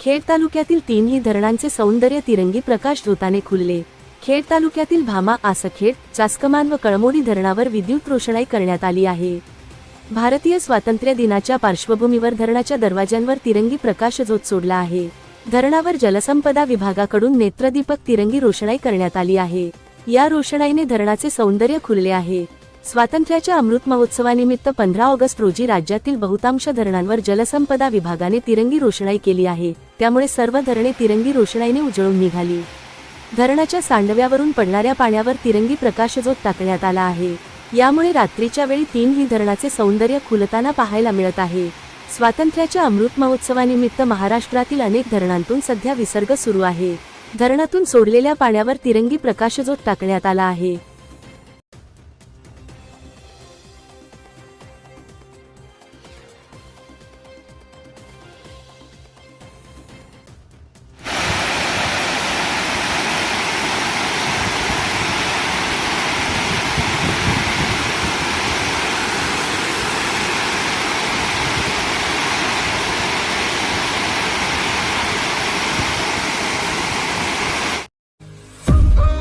खेड तालुक्यातील तीनही धरणांचे सौंदर्य तिरंगी प्रकाश झोताने खुलले. खेड तालुक्यातील भामा आसखेड चास्कमान व कळमोडी धरणावर विद्युत रोषणाई करण्यात आली आहे. भारतीय स्वातंत्र्य दिनाच्या पार्श्वभूमीवर धरणाच्या दरवाज्यांवर तिरंगी प्रकाशझोत सोडला आहे. धरणावर जलसंपदा विभागाकडून नेत्रदीपक तिरंगी रोषणाई करण्यात आली आहे. या रोषणाईने धरणाचे सौंदर्य खुलले आहे. स्वातंत्र्याच्या अमृत महोत्सवानिमित्त पंधरा ऑगस्ट रोजी राज्यातील बहुतांश धरणांवर जलसंपदा विभागाने तिरंगी रोषणाई केली आहे. त्यामुळे सर्व धरणे तिरंगी रोषणाईने उजळून निघाली. धरणाच्या सांडव्यावरून पडणाऱ्या पाण्यावर तिरंगी प्रकाशजोत टाकण्यात आला आहे यामुळे रात्रीच्या वेळी तीनही धरणाचे सौंदर्य खुलताना पाहायला मिळत आहे. स्वातंत्र्याच्या अमृत महोत्सवानिमित्त महाराष्ट्रातील अनेक धरणांतून सध्या विसर्ग सुरू आहे. धरणातून सोडलेल्या पाण्यावर तिरंगी प्रकाशजोत टाकण्यात आला आहे